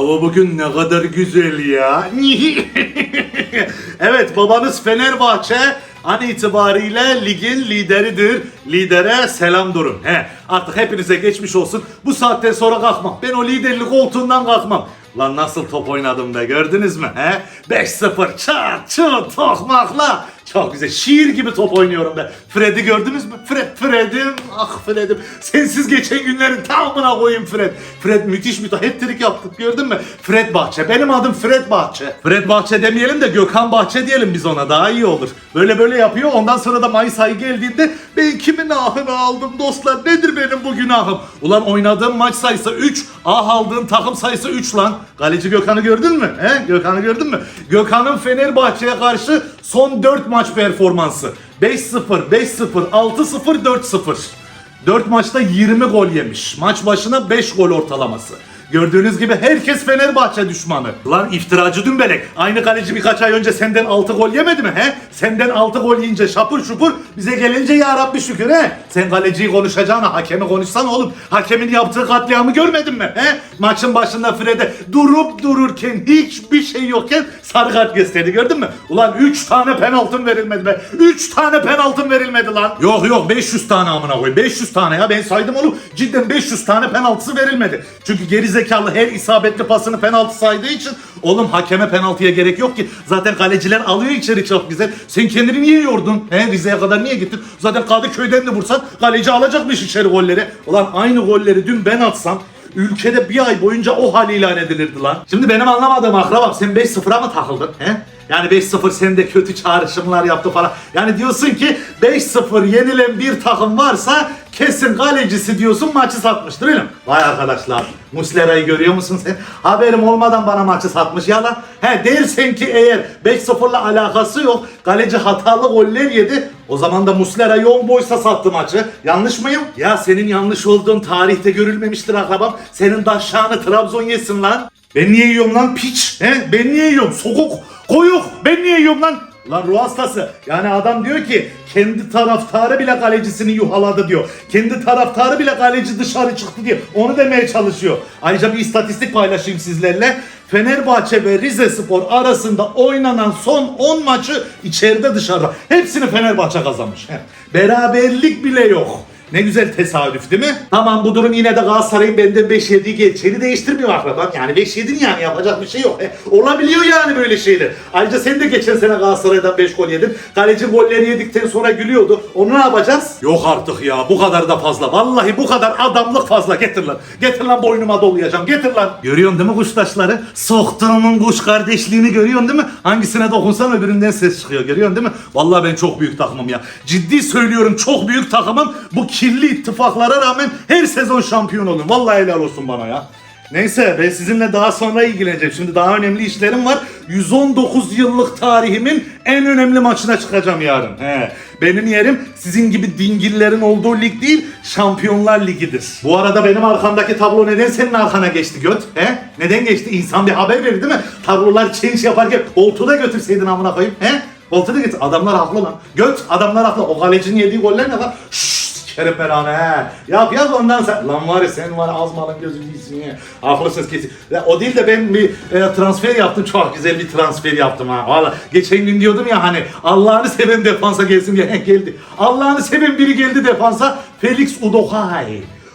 Hava bugün ne kadar güzel ya. evet babanız Fenerbahçe an itibariyle ligin lideridir. Lidere selam durun. He, artık hepinize geçmiş olsun. Bu saatten sonra kalkmam. Ben o liderlik koltuğundan kalkmam. Lan nasıl top oynadım be gördünüz mü? He? 5-0 çat çut tokmakla. Çok güzel şiir gibi top oynuyorum be. Fred'i gördünüz mü? Fred, Fred'im. Ah Fred'im. Sensiz geçen günlerin tamamına koyayım Fred. Fred müthiş bir hat-trick yaptık gördün mü? Fred Bahçe. Benim adım Fred Bahçe. Fred Bahçe demeyelim de Gökhan Bahçe diyelim biz ona daha iyi olur. Böyle böyle yapıyor ondan sonra da Mayıs ayı geldiğinde ben kimin ahını aldım dostlar nedir benim bu günahım? Ulan oynadığım maç sayısı 3, ah aldığın takım sayısı 3 lan. Kaleci Gökhan'ı gördün mü? He? Gökhan'ı gördün mü? Gökhan'ın Fenerbahçe'ye karşı son 4 maç performansı. 5-0, 5-0, 6-0, 4-0. 4 maçta 20 gol yemiş. Maç başına 5 gol ortalaması. Gördüğünüz gibi herkes Fenerbahçe düşmanı. Lan iftiracı dümbelek. Aynı kaleci birkaç ay önce senden 6 gol yemedi mi he? Senden 6 gol yiyince şapur şupur bize gelince ya Rabbi şükür he? Sen kaleciyi konuşacağına hakemi konuşsan oğlum. Hakemin yaptığı katliamı görmedin mi he? Maçın başında Fred'e durup dururken hiçbir şey yokken sarı kart gösterdi gördün mü? Ulan 3 tane penaltın verilmedi be. 3 tane penaltın verilmedi lan. Yok yok 500 tane amına koy. 500 tane ya ben saydım oğlum. Cidden 500 tane penaltısı verilmedi. Çünkü gerizekalı her isabetli pasını penaltı saydığı için oğlum hakeme penaltıya gerek yok ki. Zaten kaleciler alıyor içeri çok güzel. Sen kendini niye yordun? He Rize'ye kadar niye gittin? Zaten Kadıköy'den de vursan kaleci alacakmış içeri golleri. Ulan aynı golleri dün ben atsam ülkede bir ay boyunca o hal ilan edilirdi lan. Şimdi benim anlamadığım akrabam sen 5-0'a mı takıldın? He? Yani 5-0 sende kötü çağrışımlar yaptı falan. Yani diyorsun ki 5-0 yenilen bir takım varsa kesin kalecisi diyorsun maçı satmıştır öyle mi? Vay arkadaşlar Muslera'yı görüyor musun sen? Haberim olmadan bana maçı satmış yalan. He dersen ki eğer 5-0'la alakası yok kaleci hatalı goller yedi o zaman da Muslera Young Boys'a sattı maçı. Yanlış mıyım? Ya senin yanlış olduğun tarihte görülmemiştir akrabam. Senin daşşağını Trabzon yesin lan. Ben niye yiyorum lan piç? He? Ben niye yiyorum? Sokuk, koyuk. Ben niye yiyorum lan? Lan ruh hastası. Yani adam diyor ki kendi taraftarı bile kalecisini yuhaladı diyor. Kendi taraftarı bile kaleci dışarı çıktı diye. Onu demeye çalışıyor. Ayrıca bir istatistik paylaşayım sizlerle. Fenerbahçe ve Rize Spor arasında oynanan son 10 maçı içeride dışarıda. Hepsini Fenerbahçe kazanmış. He. Beraberlik bile yok. Ne güzel tesadüf değil mi? Tamam bu durum yine de Galatasaray'ın benden 5-7'yi geçeceğini değiştirmiyor akrabam. Yani 5-7'nin yani yapacak bir şey yok. E, olabiliyor yani böyle şeyler. Ayrıca sen de geçen sene Galatasaray'dan 5 gol yedin. Kaleci golleri yedikten sonra gülüyordu. Onu ne yapacağız? Yok artık ya bu kadar da fazla. Vallahi bu kadar adamlık fazla. Getir lan. Getir lan boynuma dolayacağım. Getir lan. Görüyorsun değil mi kuştaşları? Soktuğumun kuş kardeşliğini görüyorsun değil mi? Hangisine dokunsan öbüründen ses çıkıyor. Görüyorsun değil mi? Vallahi ben çok büyük takımım ya. Ciddi söylüyorum çok büyük takımım. Bu kirli ittifaklara rağmen her sezon şampiyon olun. Vallahi helal olsun bana ya. Neyse ben sizinle daha sonra ilgileneceğim. Şimdi daha önemli işlerim var. 119 yıllık tarihimin en önemli maçına çıkacağım yarın. He. Benim yerim sizin gibi dingillerin olduğu lig değil, Şampiyonlar Ligi'dir. Bu arada benim arkamdaki tablo neden senin arkana geçti göt? He? Neden geçti? İnsan bir haber verir değil mi? Tablolar change yaparken koltuğu da götürseydin amına koyayım. He? Koltuğu da getir. Adamlar haklı lan. Göt adamlar haklı. O kalecinin yediği goller ne lan? Şşş belanı he. Yap yap ondan sen. Lan var ya sen var ya az malın gözü değilsin ya. Haklısınız kesin. Ya, o değil de ben bir e, transfer yaptım. Çok güzel bir transfer yaptım ha. Valla geçen gün diyordum ya hani Allah'ını seven defansa gelsin diye geldi. Allah'ını seven biri geldi defansa. Felix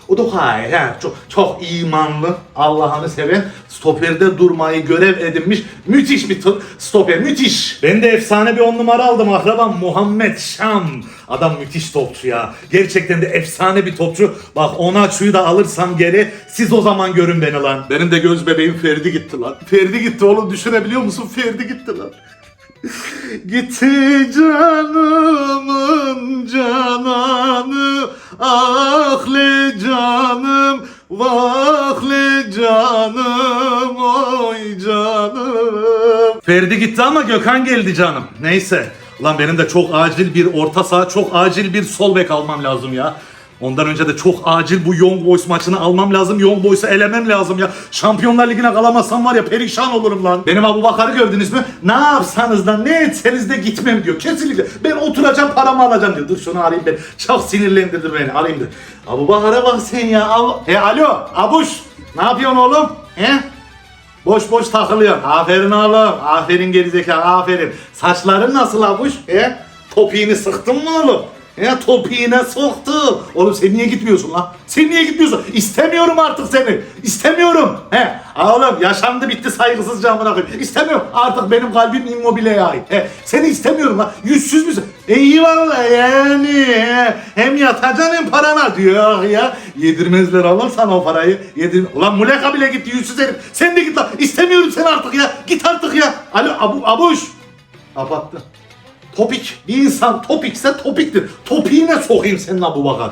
Udokai. Udokai he, çok, çok imanlı, Allah'ını seven, stoperde durmayı görev edinmiş müthiş bir stoper, müthiş. Ben de efsane bir on numara aldım akrabam Muhammed Şam. Adam müthiş topçu ya. Gerçekten de efsane bir topçu. Bak ona çuyu da alırsam geri siz o zaman görün beni lan. Benim de göz bebeğim Ferdi gitti lan. Ferdi gitti oğlum düşünebiliyor musun? Ferdi gitti lan. Gitti canımın cananı Ahli canım Vahli canım Oy canım. Ferdi gitti ama Gökhan geldi canım. Neyse. Ulan benim de çok acil bir orta saha Çok acil bir sol bek almam lazım ya Ondan önce de çok acil bu Young Boys maçını almam lazım. Young Boys'u elemem lazım ya. Şampiyonlar Ligi'ne kalamazsam var ya perişan olurum lan. Benim Abu Bakar'ı gördünüz mü? Ne yapsanız da ne etseniz de gitmem diyor. Kesinlikle. Ben oturacağım paramı alacağım diyor. Dur şunu arayayım ben. Çok sinirlendirdi beni. Arayayım dur. Abu Bakar'a bak sen ya. Al- He alo Abuş. Ne yapıyorsun oğlum? He? Boş boş takılıyorsun. Aferin oğlum. Aferin gerizekalı. Aferin. Saçların nasıl abuş? He? Topiğini sıktın mı oğlum? He topiğine soktu. Oğlum sen niye gitmiyorsun lan? Sen niye gitmiyorsun? İstemiyorum artık seni. İstemiyorum. He. Oğlum yaşandı bitti saygısızca amına koyayım. İstemiyorum. Artık benim kalbim immobilyeye ait. He. Seni istemiyorum lan. Yüzsüz müsün? Eyvallah yani. He. Hem yatacaksın hem parana diyor ya. Yedirmezler oğlum sana o parayı. Yedir. Ulan Muleka bile gitti yüzsüz herif. Sen de git lan. İstemiyorum seni artık ya. Git artık ya. Alo abu, abuş. Kapattı. Topik. Bir insan topikse topiktir. Topiğine sokayım senin Abu Bakar.